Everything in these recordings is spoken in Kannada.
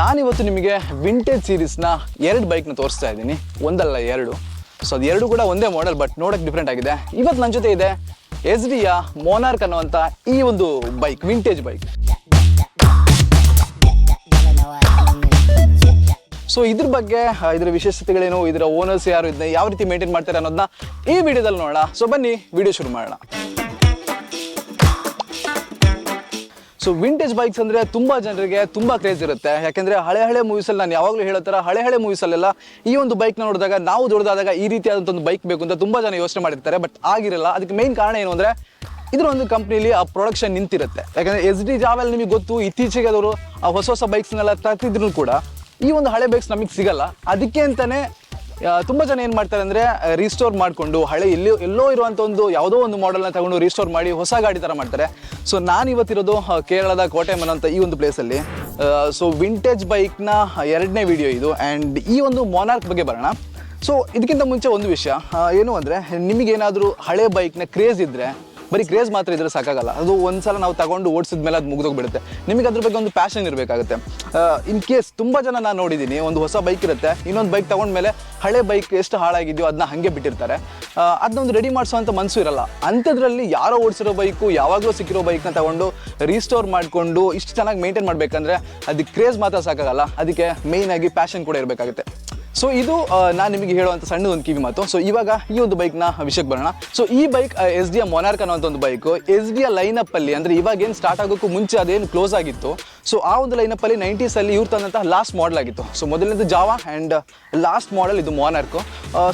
ನಾನಿವತ್ತು ನಿಮಗೆ ವಿಂಟೇಜ್ ಸೀರೀಸ್ನ ಎರಡು ಬೈಕ್ನ ತೋರಿಸ್ತಾ ಇದ್ದೀನಿ. ಒಂದಲ್ಲ, ಎರಡು. ಸೊ ಅದು ಎರಡು ಕೂಡ ಒಂದೇ ಮಾಡೆಲ್ ಬಟ್ ನೋಡೋಕ್ಕೆ ಡಿಫ್ರೆಂಟ್ ಆಗಿದೆ. ಇವತ್ತು ನನ್ನ ಜೊತೆ ಇದೆ ಎಸ್ ಡಿಯ ಮೋನಾರ್ಕ್ ಅನ್ನುವಂಥ ಈ ಒಂದು ಬೈಕ್ ವಿಂಟೇಜ್ ಬೈಕ್ ಸೊ ಇದ್ರ ಬಗ್ಗೆ ಇದರ ವಿಶೇಷತೆಗಳೇನು, ಇದರ ಓನರ್ಸ್ ಯಾರು ಇದನ್ನ ಯಾವ ರೀತಿ ಮೇಂಟೈನ್ ಮಾಡ್ತಾರೆ ಅನ್ನೋದನ್ನ ಈ ವಿಡಿಯೋದಲ್ಲಿ ನೋಡೋಣ. ಸೊ ಬನ್ನಿ ವಿಡಿಯೋ ಶುರು ಮಾಡೋಣ. ಸೊ ವಿಂಟೇಜ್ ಬೈಕ್ಸ್ ಅಂದ್ರೆ ತುಂಬಾ ಜನರಿಗೆ ತುಂಬಾ ಕ್ರೇಜ್ ಇರುತ್ತೆ. ಯಾಕಂದ್ರೆ ಹಳೆ ಹಳೆ ಮೂವೀಸ್ ಅಲ್ಲಿ ನಾನು ಯಾವಾಗಲೂ ಹೇಳೋ ಥರ ಹಳೆ ಹಳೆ ಮೂವೀಸ್ ಅಲ್ಲೆಲ್ಲ ಈ ಒಂದು ಬೈಕ್ನ ನೋಡಿದಾಗ ನಾವು ದೊಡ್ಡದಾದಾಗ ಈ ರೀತಿಯಾದಂಥ ಒಂದು ಬೈಕ್ ಬೇಕು ಅಂತ ತುಂಬಾ ಜನ ಯೋಚನೆ ಮಾಡಿರ್ತಾರೆ ಬಟ್ ಆಗಿರಲ್ಲ. ಅದಕ್ಕೆ ಮೇನ್ ಕಾರಣ ಏನು ಅಂದ್ರೆ ಇದರ ಒಂದು ಕಂಪ್ನಿಲಿ ಆ ಪ್ರೊಡಕ್ಷನ್ ನಿಂತಿರುತ್ತೆ. ಯಾಕಂದ್ರೆ ಎಸ್ ಡಿ ಜಾವೆಲ್ ನಿಮಗೆ ಗೊತ್ತು, ಇತ್ತೀಚೆಗೆ ಅವರು ಆ ಹೊಸ ಹೊಸ ಬೈಕ್ಸ್ನೆಲ್ಲ ತರ್ತಿದ್ರು ಕೂಡ ಈ ಒಂದು ಹಳೆ ಬೈಕ್ಸ್ ನಮಗೆ ಸಿಗಲ್ಲ. ಅದಕ್ಕೆ ಅಂತಾನೆ ತುಂಬಾ ಜನ ಏನು ಮಾಡ್ತಾರೆ ಅಂದ್ರೆ ರೀಸ್ಟೋರ್ ಮಾಡ್ಕೊಂಡು ಹಳೆ ಎಲ್ಲೋ ಎಲ್ಲೋ ಇರುವಂತ ಒಂದು ಯಾವುದೋ ಒಂದು ಮಾಡೆಲ್ನ ತಗೊಂಡು ರೀಸ್ಟೋರ್ ಮಾಡಿ ಹೊಸ ಗಾಡಿ ತರ ಮಾಡ್ತಾರೆ. ಸೊ ನಾನು ಇವತ್ತಿರೋದು ಕೇರಳದ ಕೋಟೆಮನ್ ಅಂತ ಈ ಒಂದು ಪ್ಲೇಸಲ್ಲಿ ಸೊ ವಿಂಟೇಜ್ ಬೈಕ್ನ ಎರಡನೇ ವಿಡಿಯೋ ಇದು. ಆ್ಯಂಡ್ ಈ ಒಂದು ಮೊನಾರ್ಕ್ ಬಗ್ಗೆ ಬರೋಣ. ಸೊ ಇದಕ್ಕಿಂತ ಮುಂಚೆ ಒಂದು ವಿಷಯ. ಏನು ಅಂದರೆ, ನಿಮಗೇನಾದರೂ ಹಳೆ ಬೈಕ್ನ ಕ್ರೇಜ್ ಇದ್ದರೆ ಬರೀ ಕ್ರೇಜ್ ಮಾತ್ರ ಇದ್ರೆ ಸಾಕಾಗಲ್ಲ. ಅದು ಒಂದ್ಸಲ ನಾವು ತಗೊಂಡು ಓಡಿಸಿದ ಮೇಲೆ ಅದು ಮುಗಿದೋಗ್ಬಿಡುತ್ತೆ. ನಿಮಗೆ ಅದ್ರ ಬಗ್ಗೆ ಒಂದು ಪ್ಯಾಷನ್ ಇರಬೇಕಾಗುತ್ತೆ. ಇನ್ ಕೇಸ್ ತುಂಬ ಜನ ನಾನು ನೋಡಿದ್ದೀನಿ ಒಂದು ಹೊಸ ಬೈಕ್ ಇರುತ್ತೆ. ಇನ್ನೊಂದು ಬೈಕ್ ತಗೊಂಡ್ಮೇಲೆ ಹಳೆ ಬೈಕ್ ಎಷ್ಟು ಹಾಳಾಗಿದ್ಯೋ ಅದನ್ನ ಹಾಗೆ ಬಿಟ್ಟಿರ್ತಾರೆ. ಅದನ್ನ ಒಂದು ರೆಡಿ ಮಾಡಿಸುವಂಥ ಮನಸ್ಸು ಇರಲ್ಲ. ಅಂಥದ್ರಲ್ಲಿ ಯಾರೋ ಓಡಿಸಿರೋ ಬೈಕು ಯಾವಾಗಲೂ ಸಿಕ್ಕಿರೋ ಬೈಕ್ನ ತಗೊಂಡು ರೀಸ್ಟೋರ್ ಮಾಡಿಕೊಂಡು ಇಷ್ಟು ಚೆನ್ನಾಗಿ ಮೇಂಟೈನ್ ಮಾಡಬೇಕಂದ್ರೆ ಅದಕ್ಕೆ ಕ್ರೇಜ್ ಮಾತ್ರ ಸಾಕಾಗಲ್ಲ. ಅದಕ್ಕೆ ಮೇಯ್ನಾಗಿ ಪ್ಯಾಷನ್ ಕೂಡ ಇರಬೇಕಾಗುತ್ತೆ. ಸೊ ಇದು ನಾನು ನಿಮಗೆ ಹೇಳುವಂಥ ಸಣ್ಣ ಒಂದು ಕಿವಿ ಮಾತು. ಸೊ ಇವಾಗ ಈ ಒಂದು ಬೈಕ್ನ ವಿಷಯಕ್ಕೆ ಬರೋಣ. ಸೊ ಈ ಬೈಕ್ ಎಸ್ ಡಿ ಮೊನಾರ್ಕ್ ಅನ್ನೋಂಥ ಒಂದು ಬೈಕು ಎಸ್ ಡಿ ಲೈನಪ್ ಅಲ್ಲಿ, ಅಂದ್ರೆ ಇವಾಗ ಏನು ಸ್ಟಾರ್ಟ್ ಆಗೋಕ್ಕೂ ಮುಂಚೆ ಅದೇನು ಕ್ಲೋಸ್ ಆಗಿತ್ತು. ಸೊ ಆ ಒಂದು ಲೈನಪ್ ಅಲ್ಲಿ ನೈಂಟೀಸ್ ಅಲ್ಲಿ ಇವ್ರು ತಂದಂತಹ ಲಾಸ್ಟ್ ಮಾಡೆಲ್ ಆಗಿತ್ತು. ಸೊ ಮೊದಲನೇದು ಜಾವಾ ಆ್ಯಂಡ್ ಲಾಸ್ಟ್ ಮಾಡೆಲ್ ಇದು ಮೊನಾರ್ಕ್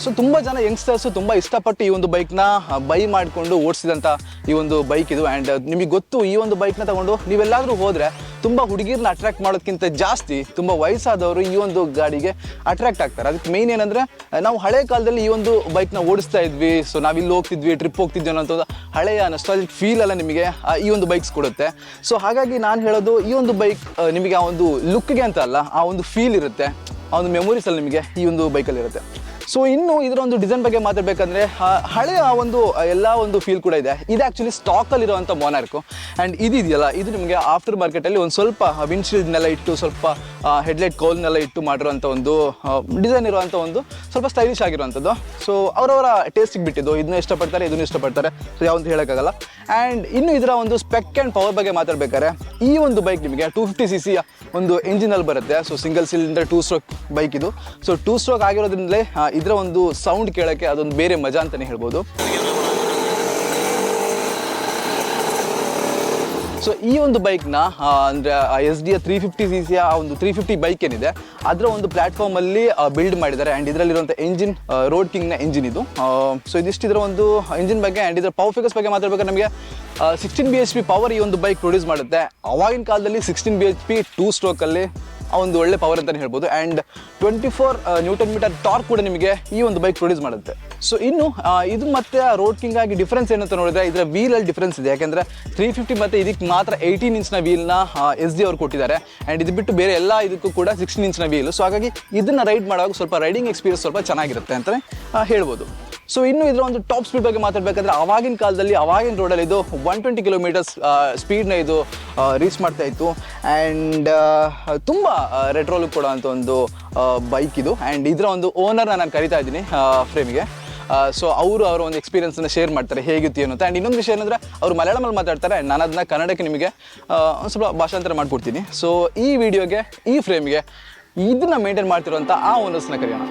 ಸೊ ತುಂಬ ಜನ ಯಂಗ್ಸ್ಟರ್ಸು ತುಂಬ ಇಷ್ಟಪಟ್ಟು ಈ ಒಂದು ಬೈಕ್ನ ಬೈ ಮಾಡಿಕೊಂಡು ಓಡಿಸಿದಂಥ ಈ ಒಂದು ಬೈಕ್ ಇದು. ಆ್ಯಂಡ್ ನಿಮಗೆ ಗೊತ್ತು ಈ ಒಂದು ಬೈಕ್ನ ತಗೊಂಡು ನೀವೆಲ್ಲಾದರೂ ಹೋದರೆ ತುಂಬ ಹುಡುಗಿರನ್ನ ಅಟ್ರಾಕ್ಟ್ ಮಾಡೋದಕ್ಕಿಂತ ಜಾಸ್ತಿ ತುಂಬ ವಯಸ್ಸಾದವರು ಈ ಒಂದು ಗಾಡಿಗೆ ಅಟ್ರಾಕ್ಟ್ ಆಗ್ತಾರೆ. ಅದಕ್ಕೆ ಮೇನ್ ಏನಂದ್ರೆ ನಾವು ಹಳೆ ಕಾಲದಲ್ಲಿ ಈ ಒಂದು ಬೈಕ್ನ ಓಡಿಸ್ತಾ ಇದ್ವಿ. ಸೊ ಇಲ್ಲಿ ಹೋಗ್ತಿದ್ವಿ ಟ್ರಿಪ್ ಹೋಗ್ತಿದ್ವಿ ಅನ್ನೋಂಥದ್ದು ಹಳೆಯ ನಸ್ಟಾಲಿಕ್ ಫೀಲ್ ಎಲ್ಲ ನಿಮಗೆ ಈ ಒಂದು ಬೈಕ್ಸ್ ಕೊಡುತ್ತೆ. ಸೊ ಹಾಗಾಗಿ ನಾನು ಹೇಳೋದು ಈ ಒಂದು ಬೈಕ್ ನಿಮಗೆ ಆ ಒಂದು ಲುಕ್ಗೆ ಅಂತ ಅಲ್ಲ, ಆ ಒಂದು ಫೀಲ್ ಇರುತ್ತೆ. ಆ ಒಂದು ಮೆಮೊರೀಸ್ ಅಲ್ಲಿ ನಿಮಗೆ ಈ ಒಂದು ಬೈಕಲ್ಲಿ ಇರುತ್ತೆ. ಸೊ ಇನ್ನು ಇದರ ಒಂದು ಡಿಸೈನ್ ಬಗ್ಗೆ ಮಾತಾಡಬೇಕಂದ್ರೆ ಹಳೆಯ ಒಂದು ಎಲ್ಲ ಒಂದು ಫೀಲ್ ಕೂಡ ಇದೆ. ಇದು ಆ್ಯಕ್ಚುಲಿ ಸ್ಟಾಕಲ್ಲಿ ಇರುವಂತ ಮೊನಾರ್ಕು ಆ್ಯಂಡ್ ಇದೆಯಲ್ಲ, ಇದು ನಿಮಗೆ ಆಫ್ಟರ್ ಮಾರ್ಕೆಟಲ್ಲಿ ಒಂದು ಸ್ವಲ್ಪ ವಿಂಡ್ಶೀಲ್ಡ್ನೆಲ್ಲ ಇಟ್ಟು, ಸ್ವಲ್ಪ ಹೆಡ್ಲೈಟ್ ಕೋಲ್ನೆಲ್ಲ ಇಟ್ಟು ಮಾಡಿರುವಂತ ಒಂದು ಡಿಸೈನ್ ಇರುವಂಥ ಒಂದು ಸ್ವಲ್ಪ ಸ್ಟೈಲಿಶ್ ಆಗಿರುವಂಥದ್ದು. ಸೊ ಅವರವರ ಟೇಸ್ಟಿಗೆ ಬಿಟ್ಟಿದ್ದು. ಇದನ್ನ ಇಷ್ಟಪಡ್ತಾರೆ, ಇದನ್ನು ಇಷ್ಟಪಡ್ತಾರೆ. ಸೊ ಯಾವಂತ ಹೇಳೋಕ್ಕಾಗಲ್ಲ. ಆ್ಯಂಡ್ ಇನ್ನು ಇದರ ಒಂದು ಸ್ಪೆಕ್ ಆ್ಯಂಡ್ ಪವರ್ ಬಗ್ಗೆ ಮಾತಾಡ್ಬೇಕಾದ್ರೆ, ಈ ಒಂದು ಬೈಕ್ ನಿಮಗೆ ಟೂ ಫಿಫ್ಟಿ ಸಿ ಸಿಯ ಒಂದು ಎಂಜಿನಲ್ಲಿ ಬರುತ್ತೆ. So single cylinder two stroke bike ಇದು. ಸೊ ಟೂ ಸ್ಟ್ರೋಕ್ ಆಗಿರೋದ್ರಿಂದಲೇ ಇದರ ಒಂದು ಸೌಂಡ್ ಕೇಳೋಕ್ಕೆ ಅದೊಂದು ಬೇರೆ ಮಜಾ ಅಂತಲೇ ಹೇಳ್ಬೋದು. ಸೊ ಈ ಒಂದು ಬೈಕ್ನ ಅಂದರೆ S D three fifty C ಸಿಯ ಒಂದು ತ್ರೀ ಫಿಫ್ಟಿ ಬೈಕ್ ಏನಿದೆ, ಅದರ ಒಂದು ಪ್ಲ್ಯಾಟ್ಫಾರ್ಮಲ್ಲಿ ಬಿಲ್ಡ್ ಮಾಡಿದ್ದಾರೆ. ಆ್ಯಂಡ್ ಇದರಲ್ಲಿರುವಂಥ ಎಂಜಿನ್ ರೋಡ್ ಕಿಂಗ್ನ ಎಂಜಿನ್ ಇದು. ಸೊ ಇದಿಷ್ಟು ಇದರ ಒಂದು ಎಂಜಿನ್ ಬಗ್ಗೆ ಆ್ಯಂಡ್ ಇದರ ಪವರ್ ಫಿಗರ್ಸ್ ಬಗ್ಗೆ ಮಾತಾಡ್ಬೇಕಾದ್ರೆ ನಮಗೆ sixteen B H P power ಈ ಒಂದು ಬೈಕ್ ಪ್ರೊಡ್ಯೂಸ್ ಮಾಡುತ್ತೆ. ಅವಾಗಿನ ಕಾಲದಲ್ಲಿ sixteen B H P two ಸ್ಟ್ರೋಕಲ್ಲಿ ಆ ಒಂದು ಒಳ್ಳೆ ಪವರ್ ಅಂತಲೇ ಹೇಳ್ಬೋದು. And twenty four newton metre torque ಕೂಡ ನಿಮಗೆ ಈ ಒಂದು ಬೈಕ್ ಪ್ರೊಡ್ಯೂಸ್ ಮಾಡುತ್ತೆ. ಸೊ ಇನ್ನು ಇದು ಮತ್ತೆ ರೋಡ್ ಕಿಂಗ್ ಆಗಿ ಡಿಫ್ರೆನ್ಸ್ ಏನಂತ ನೋಡಿದ್ರೆ ಇದರ ವೀಲಲ್ಲಿ ಡಿಫ್ರೆನ್ಸ್ ಇದೆ. ಯಾಕಂದ್ರೆ ತ್ರೀ ಫಿಫ್ಟಿ ಮತ್ತೆ ಇದಕ್ಕೆ ಮಾತ್ರ ಏಯ್ಟೀನ್ ಇಂಚ್ನ ವೀಲ್ನ ಎಸ್ ಡಿ ಅವರು ಕೊಟ್ಟಿದ್ದಾರೆ. ಆ್ಯಂಡ್ ಇದು ಬಿಟ್ಟು ಬೇರೆ ಎಲ್ಲ ಇದಕ್ಕೂ ಕೂಡ ಸಿಕ್ಸ್ಟೀನ್ ಇಂಚ್ನ ವೀಲ್ ಸೊ ಹಾಗಾಗಿ ಇದನ್ನ ರೈಡ್ ಮಾಡುವಾಗ ಸ್ವಲ್ಪ ರೈಡಿಂಗ್ ಎಕ್ಸ್ಪೀರಿಯನ್ಸ್ ಸ್ವಲ್ಪ ಚೆನ್ನಾಗಿರುತ್ತೆ ಅಂತಲೇ ಹೇಳ್ಬೋದು. ಸೊ ಇನ್ನು ಇದರ ಒಂದು ಟಾಪ್ ಸ್ಪೀಡ್ ಬಗ್ಗೆ ಮಾತಾಡಬೇಕಾದ್ರೆ ಅವಾಗಿನ ಕಾಲದಲ್ಲಿ ಅವಾಗಿನ ರೋಡಲ್ಲಿ ಇದು ಒನ್ ಟ್ವೆಂಟಿ ಕಿಲೋಮೀಟರ್ಸ್ ಸ್ಪೀಡ್ನ ಇದು ರೀಚ್ ಮಾಡ್ತಾ ಇತ್ತು. ಆ್ಯಂಡ್ ತುಂಬ ರೆಟ್ರೋಲ್ ಕೊಡುವಂಥ ಒಂದು ಬೈಕ್ ಇದು. ಆ್ಯಂಡ್ ಇದರ ಒಂದು ಓನರ್ನ ನಾನು ಕರಿತಾ ಇದ್ದೀನಿ ಫ್ರೇಮಿಗೆ ಸೊ ಅವರು ಅವರ ಒಂದು ಎಕ್ಸ್ಪೀರಿಯನ್ಸನ್ನ ಶೇರ್ ಮಾಡ್ತಾರೆ ಹೇಗಿತ್ತು ಏನು ಅಂತ ಆ್ಯಂಡ್ ಇನ್ನೊಂದು ವಿಷಯ ಏನಂದರೆ ಅವರು ಮಲಯಾಳಮಲ್ಲಿ ಮಾತಾಡ್ತಾರೆ ನಾನು ಅದನ್ನ ಕನ್ನಡಕ್ಕೆ ನಿಮಗೆ ಒಂದು ಸ್ವಲ್ಪ ಭಾಷಾಂತರ ಮಾಡಿಕೊಡ್ತೀನಿ. ಸೊ ಈ ವಿಡಿಯೋಗೆ ಈ ಫ್ರೇಮ್ಗೆ ಇದನ್ನ ಮೇಂಟೈನ್ ಮಾಡ್ತಿರುವಂಥ ಆ ಓನರ್ಸ್ನ ಕರೆಯೋಣ.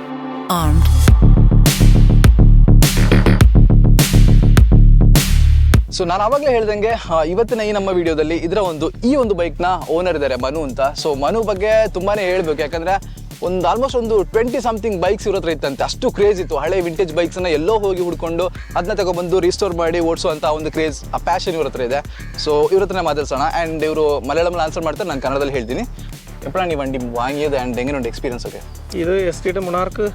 ಸೊ ನಾನು ಅವಾಗಲೇ ಹೇಳ್ದಂಗೆ ಇವತ್ತಿನ ಈ ನಮ್ಮ ವಿಡಿಯೋದಲ್ಲಿ ಇದರ ಒಂದು ಈ ಒಂದು ಬೈಕ್ನ ಓನರ್ ಇದ್ದಾರೆ ಮನು ಅಂತ. ಸೊ ಮನು ಬಗ್ಗೆ ತುಂಬಾ ಹೇಳಬೇಕು ಯಾಕಂದ್ರೆ ಒಂದು ಆಲ್ಮೋಸ್ಟ್ ಒಂದು ಟ್ವೆಂಟಿ ಸಮಥಿಂಗ್ ಬೈಕ್ಸ್ ಇರೋ ಹತ್ರ ಇತ್ತಂತೆ ಅಷ್ಟು ಕ್ರೇಜ್ ಇತ್ತು ಹಳೆ ವಿಂಟೇಜ್ ಬೈಕ್ಸ್ನ ಎಲ್ಲೋ ಹೋಗಿ ಹುಡ್ಕೊಂಡು ಅದನ್ನ ತಗೊಬಂದು ರೀಸ್ಟೋರ್ ಮಾಡಿ ಓಡಿಸುವಂಥ ಒಂದು ಕ್ರೇಜ್ ಆ ಪ್ಯಾಷನ್ ಇವ್ರ ಹತ್ರ ಇದೆ ಸೊ ಇವ್ರ ಹತ್ರನೇ ಮಾತಾಡ್ಸೋಣ ಆ್ಯಂಡ್ ಇವರು ಮಲಯಾಳಮಲ್ಲಿ ಆನ್ಸರ್ ಮಾಡ್ತಾರೆ ನಾನು ಕನ್ನಡದಲ್ಲಿ ಹೇಳ್ತೀನಿ എപ്പോഴാണ് ഈ വണ്ടി വാങ്ങിയത് ആൻഡ് എങ്ങനെയുണ്ട് എക്സ്പീരിയൻസ് ഒക്കെ ഇത് എസ് ടിയുടെ മുണാർക്ക്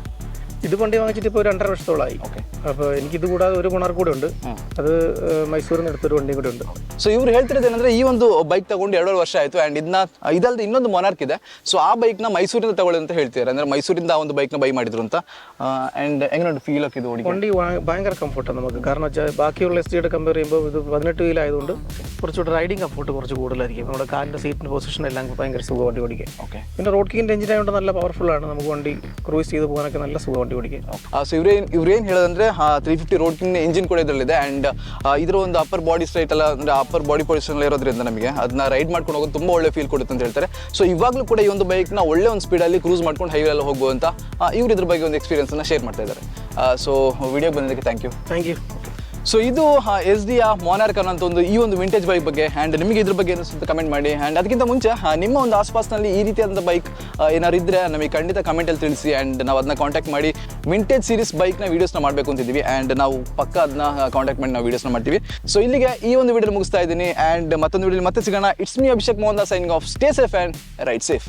ഇത് വണ്ടി വാങ്ങിച്ചിട്ട് ഇപ്പോൾ രണ്ടര വർഷത്തോളമായി ഓക്കെ അപ്പോൾ എനിക്കിത് കൂടാതെ ഒരു ഗുണർ കൂടെ ഉണ്ട് അത് ഏഹ്, മൈസൂരിൽ നിന്ന് എടുത്തൊരു വണ്ടിയും കൂടെ ഉണ്ട് ಸೊ ಇವ್ರು ಹೇಳ್ತಿರೋದು ಏನಂದ್ರೆ ಈ ಒಂದು ಬೈಕ್ ತಗೊಂಡು ಎರಡೂವರೆ ವರ್ಷ ಆಯ್ತು ಅಂಡ್ ಇದನ್ನ ಇದಲ್ಲದೆ ಇನ್ನೊಂದು ಮೊನಾರ್ಕ್ ಇದೆ ಸೊ ಆ ಬೈಕ್ನ ಮೈಸೂರಿಂದ ತಗೊಳ್ಳಿ ಅಂತ ಹೇಳ್ತಿದ್ದಾರೆ ಅಂದ್ರೆ ಮೈಸೂರಿಂದ ಆ ಒಂದು ಬೈಕ್ನ ಬೈ ಮಾಡಿದ್ರು ಅಂತ ಅಂಡ್ ಹೆಂಗೆ ಫೀಲ್ ಇದು ಓಡಿ വണ്ടി വാ- ഭയങ്കര കംഫർട്ടാണ് നമുക്ക് കാരണം വെച്ചാൽ ബാക്കിയുള്ള എസ് ജിയുടെ കമ്പയർ ചെയ്യുമ്പോൾ ഇത് പതിനെട്ട് വീലായതുകൊണ്ട് കുറച്ചുകൂടെ റൈഡിങ് കംഫർട്ട് കുറച്ച് കൂടുതലായിരിക്കും നമ്മുടെ കാലിൻ്റെ സീറ്റിൻ്റെ പൊസിഷൻ എല്ലാം ഭയങ്കര സുഖം വണ്ടി ഓടിക്കാൻ ಓಕೆ പിന്നെ റോഡ് കിങ്ങിൻ്റെ എഞ്ചിൻ ആയതുകൊണ്ട് നല്ല പവർഫുൾ ആണ് നമുക്ക് വണ്ടി ക്രൂസ് ചെയ്ത് പോകാനൊക്കെ നല്ല സുഖം വണ്ടി ഓടിക്കാൻ ಸೊ ಇವ್ರೇನ್ ಇವ್ರೇನ್ ಹೇಳೋದಂದ್ರೆ ತ್ರೀ ಫಿಫ್ಟಿ ರೋಟಿನ ಇಂಜಿನ್ ಕೂಡ ಇದರಲ್ಲಿದೆ. ಆ್ಯಂಡ್ ಇದರ ಒಂದು ಅಪ್ಪರ್ ಬಾಡಿ ಸ್ಟ್ರೈಟ್ ಎಲ್ಲ ಅಂದರೆ ಅಪ್ಪರ್ ಬಾಡಿ ಪೊಸಿಷನಲ್ಲಿ ಇರೋದ್ರಿಂದ ನಮಗೆ ಅದನ್ನ ರೈಡ್ ಮಾಡ್ಕೊಂಡು ಹೋಗೋದು ತುಂಬ ಒಳ್ಳೆ ಫೀಲ್ ಕೊಡುತ್ತೆ ಅಂತ ಹೇಳ್ತಾರೆ. ಸೊ ಇವಾಗಲೂ ಕೂಡ ಈ ಒಂದು ಬೈಕ್ನ ಒಳ್ಳೆ ಒಂದು ಸ್ಪೀಡಲ್ಲಿ ಕ್ರೂಸ್ ಮಾಡ್ಕೊಂಡು ಹೈವೇ ಹೋಗುವಂತ ಇವ್ರು ಇದ್ರ ಬಗ್ಗೆ ಒಂದು ಎಕ್ಸ್ಪೀರಿಯನ್ಸನ್ನು ಶೇರ್ ಮಾಡ್ತಾ ಇದ್ದಾರೆ. ಸೊ ವಿಡಿಯೋ ಬಂದಿದ್ದಕ್ಕೆ thank you thank you so ಇದು ಎಸ್ ಡಿ ಆ ಮೊನಾರ್ಕ್ ಅನ್ನೋಂಥ ಒಂದು, ಈ ಒಂದು ವಿಂಟೇಜ್ ಬೈಕ್ ಬಗ್ಗೆ ಆ್ಯಂಡ್ ನಿಮಗೆ ಇದ್ರ ಬಗ್ಗೆ ಅನಿಸುತ್ತೆ ಕಮೆಂಟ್ ಮಾಡಿ. ಆ್ಯಂಡ್ ಅದಕ್ಕಿಂತ ಮುಂಚೆ ನಿಮ್ಮ ಒಂದು ಆಸ್ಪಾಸ್ನಲ್ಲಿ ಈ ರೀತಿಯಾದಂಥ ಬೈಕ್ ಏನಾದ್ರು ಇದ್ದರೆ ನಮಗೆ ಖಂಡಿತ ಕಮೆಂಟಲ್ಲಿ ತಿಳಿಸಿ ಆ್ಯಂಡ್ ನಾವು ಅದನ್ನ ಕಾಂಟ್ಯಾಕ್ಟ್ ಮಾಡಿ ವಿಂಟೇಜ್ ಸೀರೀಸ್ ಬೈಕ್ನ ವೀಡಿಯೋಸ್ನ ಮಾಡಬೇಕು ಅಂತಿದ್ದೀವಿ ಆ್ಯಂಡ್ ನಾವು ಪಕ್ಕ ಅದನ್ನ ಕಾಂಟ್ಯಾಕ್ಟ್ ಮಾಡಿ ನಾವು ವೀಡಿಯೋಸ್ನ ಮಾಡ್ತೀವಿ. ಸೊ ಇಲ್ಲಿಗೆ ಈ ಒಂದು ವಿಡಿಯೋ ಮುಗಿಸ್ತಾ ಇದ್ದೀನಿ ಆ್ಯಂಡ್ ಮತ್ತೊಂದು ವಿಡಿಯೋ ಮತ್ತೆ ಸಿಗೋಣ. It's me Abhishek Mohan signing off stay safe and ride safe